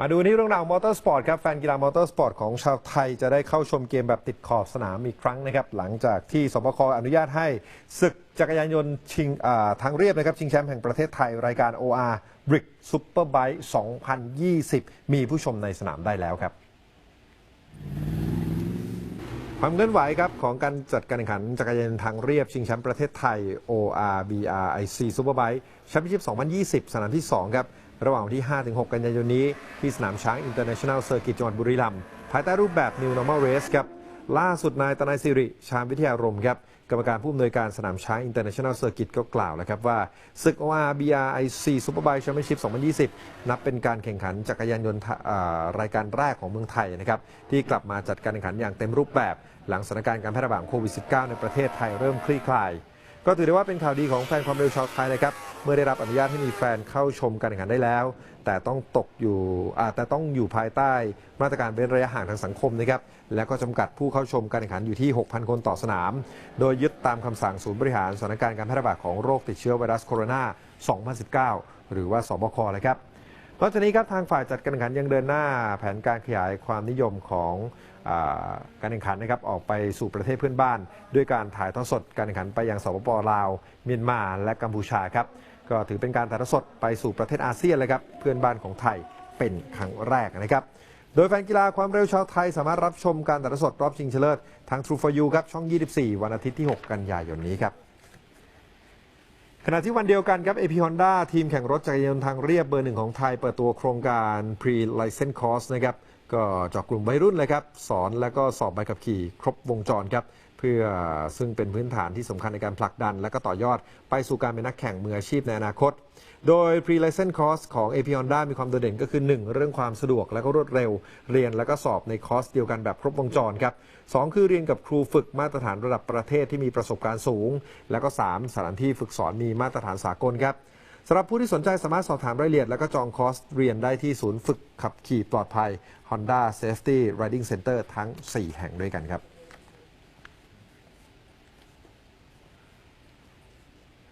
มาดูที่เรื่องราวมอเตอร์สปอร์ตครับแฟนกีฬามอเตอร์สปอร์ตของชาวไทยจะได้เข้าชมเกมแบบติดขอบสนามอีกครั้งนะครับ หลังจากที่สบคอนุญาตให้ศึกจักรยานยนต์ชิงทางเรียบนะครับ ชิงแชมป์แห่งประเทศไทย รายการ OR Brick Superbike 2020 มีผู้ชมในสนามได้แล้วครับความเคลื่อนไหวครับของการจัดการแข่งขันจักรยานทางเรียบชิงแชมป์ประเทศไทย ORBRIC Superbike Championship 2020 สนามที่ 2 ครับ ระหว่างวันที่ 5-6 กันยายนนี้ ที่สนามช้าง International Circuit จังหวัดบุรีรัมย์ภายใต้รูปแบบ New Normal Race ครับล่าสุดนายตนายสิริ ชาญวิทยารมณ์ครับกรรมการผู้อำนวยการสนามช้าง International Circuit ก็กล่าวแล้วครับว่าศึก ORBRIC Superbike Championship 2020 นับเป็นการแข่งขันจักรยานยนต์รายการแรกของเมืองไทยนะครับที่กลับมาจัดการแข่งขันอย่างเต็มรูปแบบ หลังสถานการณ์การแพร่ระบาดโควิด -19 ในประเทศไทยเริ่มคลี่คลาย ก็ถือได้ว่าเป็นข่าวดีของแฟนความเร็วชาวไทยนะครับ เมื่อได้รับอนุญาตให้มีแฟนเข้าชมการแข่งขันได้แล้ว แต่ต้องตกอยู่แต่ต้องอยู่ภายใต้มาตรการเว้นระยะห่างทางสังคมนะครับ แล้วก็จำกัดผู้เข้าชมการแข่งขันอยู่ที่ 6,000 คนต่อสนาม โดยยึดตามคำสั่งศูนย์บริหารสถานการณ์การแพร่ระบาดของโรคติดเชื้อไวรัสโคโรนา 2019 หรือว่าสบคเลยครับ นอกจากนี้ครับทางฝ่ายจัดการแข่งขันยังเดินหน้าแผนการขยายความนิยมของอาการแข่งขันนะครับออกไปสู่ประเทศเพื่อนบ้าน ด้วยการถ่ายทอดสดการแข่งขันไปยังสปปลาวเมียนมาและกัมพูชาครับก็ถือเป็นการถ่ายทอดสดไปสู่ประเทศอาเซียนเลยครับเพื่อนบ้านของไทยเป็นครั้งแรกนะครับ โดยแฟนกีฬาความเร็วชาวไทยสามารถรับชมการถ่ายทอดสดรอบชิงชนะเลิศทาง True for You ครับช่อง 24 วันอาทิตย์ที่ 6 กันยายนนี้ครับ ขณะที่วันเดียวกันครับ AP Honda ทีมแข่งรถจักรยานยนต์ทางเรียบเบอร์หนึ่งของไทย เปิดตัวโครงการ Pre License Course นะครับ ก็จากกลุ่มวัยรุ่นเลยครับ สอนและก็สอบใบขับขี่ครบวงจรครับเพื่อซึ่งเป็นพื้นฐานที่สำคัญในการผลักดัน และก็ต่อยอดไปสู่การเป็นนักแข่งมืออาชีพในอนาคต โดย Pre License Course ของ AP Honda มีความโดดเด่นก็คือ 1 เรื่องความสะดวกและก็รวดเร็ว เรียนและก็สอบในคอร์สเดียวกันแบบครบวงจรครับสองคือเรียนกับครูฝึกมาตรฐานระดับประเทศที่มีประสบการณ์สูง แล้วก็ 3 สถานที่ฝึกสอนมีมาตรฐานสากลครับสำหรับผู้ที่สนใจสามารถสอบถามรายละเอียด และก็จองคอร์สเรียนได้ที่ศูนย์ฝึกขับขี่ปลอดภัย Honda Safety Riding Center ทั้ง 4 แห่งด้วยกันครับ